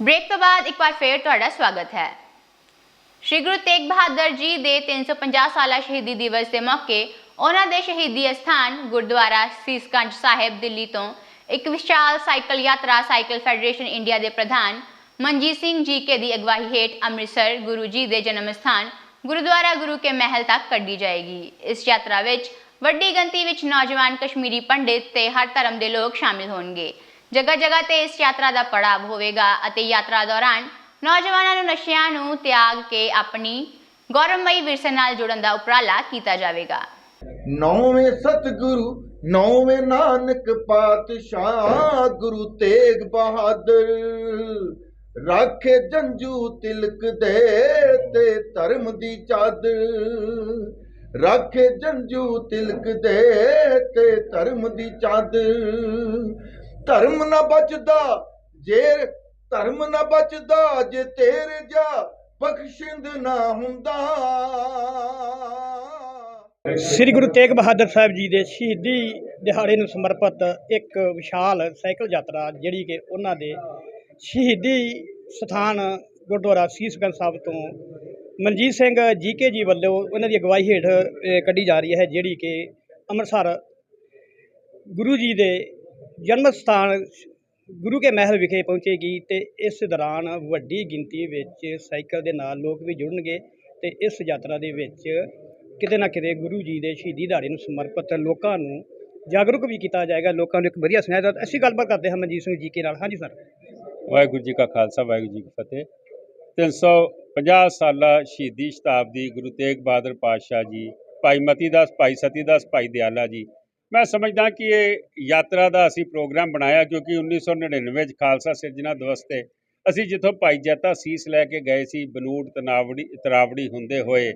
Break ਤੋਂ ਬਾਅਦ ਇੱਕ ਵਾਰ ਫੇਰ ਤੁਹਾਡਾ ਸਵਾਗਤ ਹੈ। ਸ਼੍ਰੀ ਗੁਰੂ ਤੇਗ ਬਹਾਦਰ ਜੀ ਦੇ 350 ਸਾਲਾ ਸ਼ਹੀਦੀ ਦਿਵਸ ਦੇ ਮੌਕੇ ਉਹਨਾਂ ਦੇ ਸ਼ਹੀਦੀ ਅਸਥਾਨ ਗੁਰਦੁਆਰਾ ਸੀਸਗੰਜ ਸਾਹਿਬ ਦਿੱਲੀ ਤੋਂ ਇੱਕ ਵਿਸ਼ਾਲ ਸਾਈਕਲ ਯਾਤਰਾ ਸਾਈਕਲ ਫੈਡਰੇਸ਼ਨ ਇੰਡੀਆ ਦੇ ਪ੍ਰਧਾਨ ਮਨਜੀਤ ਸਿੰਘ ਜੀ ਕੇ ਦੀ ਅਗਵਾਈ ਹੇਠ ਅੰਮ੍ਰਿਤਸਰ ਗੁਰੂ ਜੀ ਦੇ ਜਨਮ ਸਥਾਨ ਗੁਰਦੁਆਰਾ ਗੁਰੂ ਕੇ ਮਹਿਲ ਤੱਕ ਕੱਢੀ ਜਾਏਗੀ। ਇਸ ਯਾਤਰਾ ਵਿੱਚ ਵੱਡੀ ਗਿਣਤੀ ਵਿੱਚ ਨੌਜਵਾਨ ਕਸ਼ਮੀਰੀ ਪੰਡਿਤ ਤੇ ਹਰ ਧਰਮ ਦੇ ਲੋਕ ਸ਼ਾਮਿਲ ਹੋਣਗੇ। ਜਗ੍ਹਾ ਜਗ੍ਹਾ ਤੇ ਇਸ ਯਾਤਰਾ ਦਾ ਪੜਾਵ ਹੋਵੇਗਾ ਅਤੇ ਯਾਤਰਾ ਦੌਰਾਨ ਨੌਜਵਾਨਾਂ ਨੂੰ ਨਸ਼ਿਆਂ ਨੂੰ ਤਿਆਗ ਕੇ ਆਪਣੀ ਗੌਰਵਮਈ ਵਿਰਸੇ ਨਾਲ ਜੁੜਨ ਦਾ ਉਪਰਾਲਾ ਕੀਤਾ ਜਾਵੇਗਾ। ਨੌਵੇਂ ਸਤਿਗੁਰੂ, ਨੌਵੇਂ ਨਾਨਕ ਪਾਤਸ਼ਾਹ ਗੁਰੂ ਤੇਗ ਬਹਾਦਰ, ਰਾਖੇ ਜੰਜੂ ਤਿਲਕ ਦੇ ਤੇ ਧਰਮ ਦੀ ਚਾਦਰ, ਰਾਖੇ ਜੰਜੂ ਤਿਲਕ ਦੇ ਤੇ ਧਰਮ ਦੀ ਚਾਦਰ ਧਰਮ ਨਾ ਬਚਦਾ, ਜੇ ਧਰਮ ਨਾ ਬਚਦਾ ਜੇ ਤੇਰੇ ਜਾ ਬਖਸ਼ਿੰਦ ਨਾ ਹੁੰਦਾ। ਸ੍ਰੀ ਗੁਰੂ ਤੇਗ ਬਹਾਦਰ ਸਾਹਿਬ ਜੀ ਦੇ ਸ਼ਹੀਦੀ ਦਿਹਾੜੇ ਨੂੰ ਸਮਰਪਿਤ ਇੱਕ ਵਿਸ਼ਾਲ ਸਾਈਕਲ ਯਾਤਰਾ, ਜਿਹੜੀ ਕਿ ਉਹਨਾਂ ਦੇ ਸ਼ਹੀਦੀ ਸਥਾਨ ਗੁਰਦੁਆਰਾ ਸੀਸਗੰਜ ਸਾਹਿਬ ਤੋਂ ਮਨਜੀਤ ਸਿੰਘ ਜੀਕੇ ਜੀ ਵੱਲੋਂ ਉਹਨਾਂ ਦੀ ਅਗਵਾਈ ਹੇਠ ਕੱਢੀ ਜਾ ਰਹੀ ਹੈ, ਜਿਹੜੀ ਕਿ ਅੰਮ੍ਰਿਤਸਰ ਗੁਰੂ ਜੀ ਦੇ ਜਨਮ ਸਥਾਨ ਗੁਰੂ ਕੇ ਮਹਿਲ ਵਿਖੇ ਪਹੁੰਚੇਗੀ ਤੇ ਇਸ ਦੌਰਾਨ ਵੱਡੀ ਗਿਣਤੀ ਵਿੱਚ ਸਾਈਕਲ ਦੇ ਨਾਲ ਲੋਕ ਵੀ ਜੁੜਨਗੇ ਤੇ ਇਸ ਯਾਤਰਾ ਦੇ ਵਿੱਚ ਕਿਤੇ ਨਾ ਕਿਤੇ ਗੁਰੂ ਜੀ ਦੇ ਸ਼ਹੀਦੀ ਦਿਹਾੜੇ ਨੂੰ ਸਮਰਪਿਤ ਲੋਕਾਂ ਨੂੰ ਜਾਗਰੂਕ ਵੀ ਕੀਤਾ ਜਾਏਗਾ, ਲੋਕਾਂ ਨੂੰ ਇੱਕ ਵਧੀਆ ਸੁਨੇਹਾ ਦਿੱਤਾ। ਅਸੀਂ ਗੱਲਬਾਤ ਕਰਦੇ ਹਾਂ ਮਨਜੀਤ ਸਿੰਘ ਜੀ ਕੇ ਨਾਲ। ਹਾਂਜੀ, ਸਰ। ਵਾਹਿਗੁਰੂ ਜੀ ਕਾ ਖਾਲਸਾ, ਵਾਹਿਗੁਰੂ ਜੀ ਕੀ ਫਤਿਹ। 350 ਸਾਲਾ ਸ਼ਹੀਦੀ ਸ਼ਤਾਬਦੀ ਗੁਰੂ ਤੇਗ ਬਹਾਦਰ ਪਾਤਸ਼ਾਹ ਜੀ, ਭਾਈ ਮਤੀ ਦਾਸ, ਭਾਈ ਸਤੀ ਦਾਸ, ਭਾਈ ਦਿਆਲਾ ਜੀ ਮੈਂ ਸਮਝਦਾ ਕਿ ਇਹ ਯਾਤਰਾ ਦਾ ਅਸੀਂ ਪ੍ਰੋਗਰਾਮ ਬਣਾਇਆ ਕਿਉਂਕਿ 1999 ਵਿੱਚ ਖਾਲਸਾ ਸਿਰਜਣਾ ਦਿਵਸ ਤੇ ਅਸੀਂ ਜਿੱਥੋਂ ਭਾਈ ਜੈਤਾ ਸੀਸ ਲੈ ਕੇ ਗਏ ਸੀ ਬਨੂੜ ਤਨਾਵੜੀ, ਤਰਾਵੜੀ ਹੁੰਦੇ ਹੋਏ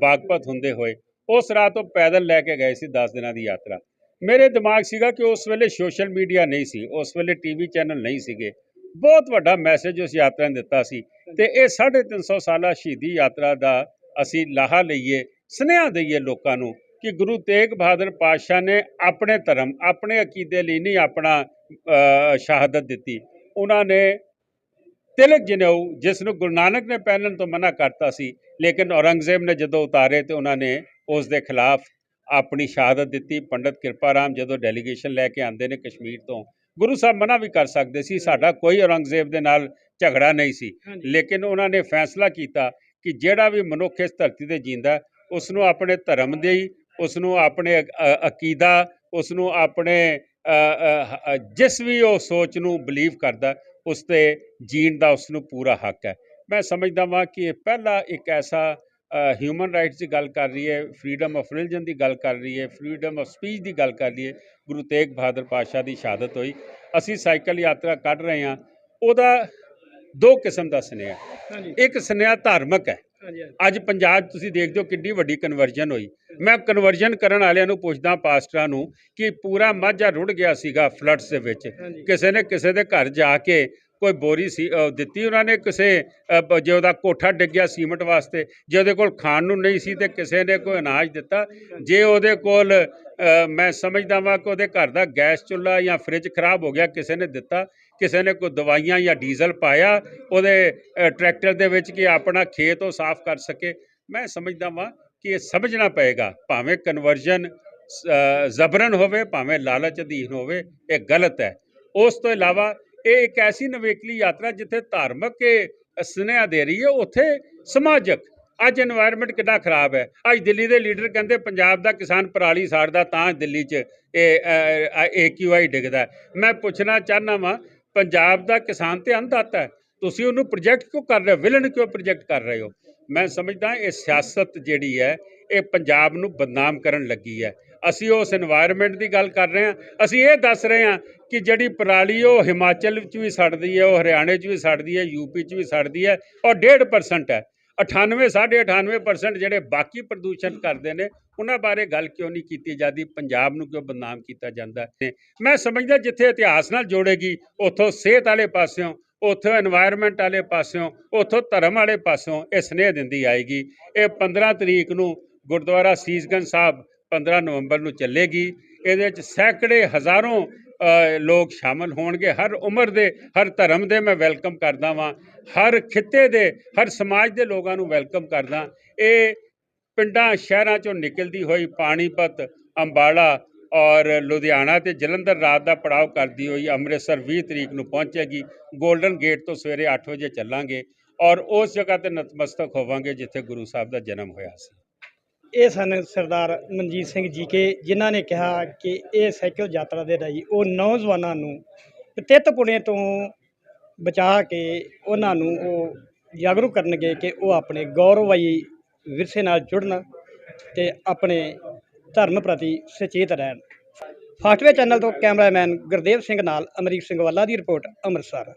ਬਾਗਪਤ ਹੁੰਦੇ ਹੋਏ, ਉਸ ਰਾਹ ਤੋਂ ਪੈਦਲ ਲੈ ਕੇ ਗਏ ਸੀ 10 ਦਿਨਾਂ ਦੀ ਯਾਤਰਾ। ਮੇਰੇ ਦਿਮਾਗ ਸੀਗਾ ਕਿ ਉਸ ਵੇਲੇ ਸੋਸ਼ਲ ਮੀਡੀਆ ਨਹੀਂ ਸੀ, ਉਸ ਵੇਲੇ ਟੀਵੀ ਚੈਨਲ ਨਹੀਂ ਸੀਗੇ। ਬਹੁਤ ਵੱਡਾ ਮੈਸੇਜ ਉਸ ਯਾਤਰਾ ਨੇ ਦਿੱਤਾ ਸੀ ਤੇ ਇਹ 350 ਸਾਲਾ ਸ਼ਹੀਦੀ ਯਾਤਰਾ ਦਾ ਅਸੀਂ ਲਾਹਾ ਲਈਏ, ਸੁਨੇਹਾ ਦਈਏ ਲੋਕਾਂ ਨੂੰ ਕਿ ਗੁਰੂ ਤੇਗ ਬਹਾਦਰ ਪਾਤਸ਼ਾਹ ਨੇ ਆਪਣੇ ਧਰਮ ਆਪਣੇ ਅਕੀਦੇ ਲਈ ਨਹੀਂ ਆਪਣਾ ਸ਼ਹਾਦਤ ਦਿੱਤੀ। ਉਹਨਾਂ ਨੇ ਤਿਲਕ ਜਨੇਊ ਜਿਸ ਨੂੰ ਗੁਰੂ ਨਾਨਕ ਨੇ ਪਹਿਨਣ ਤੋਂ ਮਨਾ ਕਰਤਾ ਸੀ ਲੇਕਿਨ ਔਰੰਗਜ਼ੇਬ ਨੇ ਜਦੋਂ ਉਤਾਰੇ ਤੇ ਉਹਨਾਂ ਨੇ ਉਸ ਦੇ ਖਿਲਾਫ ਆਪਣੀ ਸ਼ਹਾਦਤ ਦਿੱਤੀ। ਪੰਡਤ ਕਿਰਪਾ ਰਾਮ ਜਦੋਂ ਡੈਲੀਗੇਸ਼ਨ ਲੈ ਕੇ ਆਂਦੇ ਨੇ ਕਸ਼ਮੀਰ ਤੋਂ ਗੁਰੂ ਸਾਹਿਬ ਮਨਾ ਵੀ ਕਰ ਸਕਦੇ ਸੀ ਸਾਡਾ ਕੋਈ ਔਰੰਗਜ਼ੇਬ ਦੇ ਨਾਲ ਝਗੜਾ ਨਹੀਂ ਸੀ। ਲੇਕਿਨ ਉਹਨਾਂ ਨੇ ਫੈਸਲਾ ਕੀਤਾ ਕਿ ਜਿਹੜਾ ਵੀ ਮਨੁੱਖ ਇਸ ਧਰਤੀ ਤੇ ਜਿੰਦਾ ਉਸ ਨੂੰ ਆਪਣੇ ਧਰਮ ਦੇ ਹੀ ਉਸ ਨੂੰ ਆਪਣੇ ਅਕੀਦਾ ਉਸ ਨੂੰ ਆਪਣੇ ਜਿਸ ਵੀ ਉਹ ਸੋਚ ਨੂੰ ਬਲੀਵ ਕਰਦਾ ਉਸ ਤੇ ਜੀਣ ਦਾ ਉਸ ਨੂੰ ਪੂਰਾ ਹੱਕ ਹੈ। ਮੈਂ ਸਮਝਦਾ ਵਾਂ ਕਿ ਇਹ ਪਹਿਲਾ ਇੱਕ ਐਸਾ ਹਿਊਮਨ ਰਾਈਟਸ ਦੀ ਗੱਲ ਕਰ ਰਹੀ ਹੈ ਫਰੀडम ਆਫ ਰਿਲੀਜਨ ਦੀ ਗੱਲ ਕਰ ਰਹੀ ਹੈ ਫਰੀडम ਆਫ ਸਪੀਚ ਦੀ ਗੱਲ ਕਰ ਰਹੀ ਹੈ। ਗੁਰੂ ਤੇਗ ਬਹਾਦਰ ਪਾਸ਼ਾ ਦੀ ਸ਼ਹਾਦਤ ਹੋਈ। ਅਸੀਂ ਸਾਈਕਲ ਯਾਤਰਾ ਕੱਢ ਰਹੇ ਹਾਂ। ਉਹਦਾ ਦੋ ਕਿਸਮ ਦਾ ਸਨੇਹ। ਇੱਕ ਸਨੇਹ ਧਾਰਮਿਕ ਹੈ। ਅੱਜ ਪੰਜਾਬ ਤੁਸੀਂ ਦੇਖਦੇ ਹੋ ਕਿੰਨੀ ਵੱਡੀ ਕਨਵਰਜਨ ਹੋਈ। ਮੈਂ ਕਨਵਰਜਨ ਕਰਨ ਵਾਲਿਆਂ ਨੂੰ ਪੁੱਛਦਾ ਪਾਸਟਰਾਂ ਨੂੰ ਕਿ ਪੂਰਾ ਮਾਝਾ ਰੁੜ ਗਿਆ ਸੀਗਾ ਫਲੱਡਸ ਦੇ ਵਿੱਚ। ਕਿਸੇ ਨੇ ਕਿਸੇ ਦੇ ਘਰ ਜਾ ਕੇ ਕੋਈ ਬੋਰੀ ਸੀ ਦਿੱਤੀ ਉਹਨਾਂ ਨੇ ਕਿਸੇ ਜੇ ਉਹਦਾ ਕੋਠਾ ਡਿੱਗਿਆ ਸੀਮਟ ਵਾਸਤੇ ਜੇ ਉਹਦੇ ਕੋਲ ਖਾਣ ਨੂੰ ਨਹੀਂ ਸੀ ਤੇ ਕਿਸੇ ਨੇ ਕੋਈ ਅਨਾਜ ਦਿੱਤਾ। ਜੇ ਉਹਦੇ ਕੋਲ ਮੈਂ ਸਮਝਦਾ ਵਾਂ ਕਿ ਉਹਦੇ ਘਰ ਦਾ ਗੈਸ ਚੁੱਲ੍ਹਾ ਜਾਂ ਫ੍ਰਿਜ ਖਰਾਬ ਹੋ ਗਿਆ ਕਿਸੇ ਨੇ ਦਿੱਤਾ। ਕਿਸੇ ਨੇ ਕੋਈ ਦਵਾਈਆਂ ਜਾਂ ਡੀਜ਼ਲ ਪਾਇਆ, ਉਹਦੇ ਟਰੈਕਟਰ ਦੇ ਵਿੱਚ ਕਿ ਆਪਣਾ ਖੇਤ ਉਹ ਸਾਫ਼ ਕਰ ਸਕੇ। ਮੈਂ ਸਮਝਦਾ ਵਾਂ ਕਿ ਇਹ ਸਮਝਣਾ ਪਏਗਾ, ਭਾਵੇਂ ਕਨਵਰਜਨ ਜ਼ਬਰਨ ਹੋਵੇ, ਭਾਵੇਂ ਲਾਲਚ ਅਧੀਨ ਹੋਵੇ, ਇਹ ਗਲਤ ਹੈ। ਉਸ ਤੋਂ ਇਲਾਵਾ ਇਹ ਇੱਕ ਐਸੀ ਨਵੇਕਲੀ ਯਾਤਰਾ ਜਿੱਥੇ ਧਾਰਮਿਕ ਸੁਨੇਹਾ ਦੇ ਰਹੀ ਹੈ, ਉੱਥੇ ਸਮਾਜਿਕ। ਅੱਜ এনवायरमेंट ਕਿੱਡਾ ਖਰਾਬ ਹੈ। ਅੱਜ ਦਿੱਲੀ ਦੇ ਲੀਡਰ ਕਹਿੰਦੇ ਪੰਜਾਬ ਦਾ ਕਿਸਾਨ ਪਰਾਲੀ ਸਾੜਦਾ ਤਾਂ ਦਿੱਲੀ 'ਚ ਇਹ ਏਕਿਊਆਈ ਡਿੱਗਦਾ। ਮੈਂ ਪੁੱਛਣਾ ਚਾਹਨਾ ਵਾਂ ਪੰਜਾਬ ਦਾ ਕਿਸਾਨ ਤੇ ਅੰਧਾਤਾ ਹੈ। ਤੁਸੀਂ ਉਹਨੂੰ ਪ੍ਰੋਜੈਕਟ ਕਿਉਂ ਕਰ ਰਹੇ ਹੋ? ਵਿਲਨ ਕਿਉਂ ਪ੍ਰੋਜੈਕਟ ਕਰ ਰਹੇ ਹੋ? ਮੈਂ ਸਮਝਦਾ ਇਹ ਸਿਆਸਤ ਜਿਹੜੀ ਹੈ, ਇਹ ਪੰਜਾਬ ਨੂੰ ਬਦਨਾਮ ਕਰਨ ਲੱਗੀ ਹੈ। ਅਸੀਂ ਉਸ এনवायरमेंट ਦੀ ਗੱਲ ਕਰ ਰਹੇ ਹਾਂ। ਅਸੀਂ ਇਹ ਦੱਸ ਰਹੇ ਹਾਂ ਕਿ ਜਿਹੜੀ ਪਰਾਲੀ ਉਹ ਹਿਮਾਚਲ ਵਿੱਚ ਵੀ ਸੜਦੀ ਹੈ, ਉਹ ਹਰਿਆਣੇ 'ਚ ਵੀ ਸੜਦੀ ਹੈ ਯੂਪੀ 'ਚ ਵੀ ਸੜਦੀ ਹੈ ਔਰ 1.5% ਹੈ। 98 98.5% ਜਿਹੜੇ ਬਾਕੀ ਪ੍ਰਦੂਸ਼ਣ ਕਰਦੇ ਨੇ, ਉਹਨਾਂ ਬਾਰੇ ਗੱਲ ਕਿਉਂ ਨਹੀਂ ਕੀਤੀ ਜਾਂਦੀ? ਪੰਜਾਬ ਨੂੰ ਕਿਉਂ ਬਦਨਾਮ ਕੀਤਾ ਜਾਂਦਾ ਹੈ? ਮੈਂ ਸਮਝਦਾ ਜਿੱਥੇ ਇਤਿਹਾਸ ਨਾਲ ਜੋੜੇਗੀ, ਉੱਥੋਂ ਸਿਹਤ ਵਾਲੇ ਪਾਸਿਓਂ, ਉੱਥੋਂ এনवायरमेंट ਵਾਲੇ ਪਾਸਿਓਂ, ਉੱਥੋਂ ਧਰਮ ਵਾਲੇ ਪਾਸਿਓਂ ਇਹ ਸਨੇਹ ਦਿੰਦੀ ਆਏਗੀ। ਇਹ 15 ਤਰੀਕ ਨੂੰ ਗੁਰਦੁਆਰਾ ਸੀਸਗੰਜ ਸਾਹਿਬ 15 ਨਵੰਬਰ ਨੂੰ ਚੱਲੇਗੀ। ਇਹਦੇ ਵਿੱਚ ਸੈਂਕੜੇ ਹਜ਼ਾਰੋਂ ਲੋਕ ਸ਼ਾਮਲ ਹੋਣਗੇ। ਹਰ ਉਮਰ ਦੇ, ਹਰ ਧਰਮ ਦੇ ਮੈਂ ਵੈਲਕਮ ਕਰਦਾ ਵਾਂ। ਹਰ ਖਿੱਤੇ ਦੇ, ਹਰ ਸਮਾਜ ਦੇ ਲੋਕਾਂ ਨੂੰ ਵੈਲਕਮ ਕਰਦਾ। ਇਹ ਪਿੰਡਾਂ, ਸ਼ਹਿਰਾਂ ਚੋਂ ਨਿਕਲਦੀ ਹੋਈ ਪਾਣੀਪਤ, ਅੰਬਾਲਾ ਔਰ ਲੁਧਿਆਣਾ ਤੇ ਜਲੰਧਰ ਰਾਤ ਦਾ ਪੜਾਅ ਕਰਦੀ ਹੋਈ ਅੰਮ੍ਰਿਤਸਰ 20 ਤਰੀਕ ਨੂੰ ਪਹੁੰਚੇਗੀ। 골ਡਨ ਗੇਟ ਤੋਂ ਸਵੇਰੇ 8 ਵਜੇ ਚੱਲਾਂਗੇ ਔਰ ਉਸ ਜਗ੍ਹਾ ਤੇ ਨਤਮਸਤਕ ਹੋਵਾਂਗੇ ਜਿੱਥੇ ਗੁਰੂ ਸਾਹਿਬ ਦਾ ਜਨਮ ਹੋਇਆ ਸੀ। ਇਹ ਸਨ ਸਰਦਾਰ ਮਨਜੀਤ ਸਿੰਘ ਜੀ ਕੇ, ਜਿਨ੍ਹਾਂ ਨੇ ਕਿਹਾ ਕਿ ਇਹ ਸਾਈਕਲ ਯਾਤਰਾ ਦੇ ਰਾਹੀਂ ਉਹ ਨੌਜਵਾਨਾਂ ਨੂੰ ਤਿੱਤ ਪੁਣੇ ਤੋਂ ਬਚਾ ਕੇ ਉਹਨਾਂ ਨੂੰ ਉਹ ਜਾਗਰੂਕ ਕਰਨਗੇ ਕਿ ਉਹ ਆਪਣੇ ਗੌਰਵਮਈ ਵਿਰਸੇ ਨਾਲ ਜੁੜਨ ਤੇ ਆਪਣੇ ਧਰਮ ਪ੍ਰਤੀ ਸੁਚੇਤ ਰਹਿਣ। ਫਾਸਟਵੇ ਚੈਨਲ ਤੋਂ ਕੈਮਰਾਮੈਨ ਗੁਰਦੇਵ ਸਿੰਘ ਨਾਲ ਅਮਰੀਕ ਸਿੰਘ ਵਾਲਾ ਦੀ ਰਿਪੋਰਟ ਅੰਮ੍ਰਿਤਸਰ।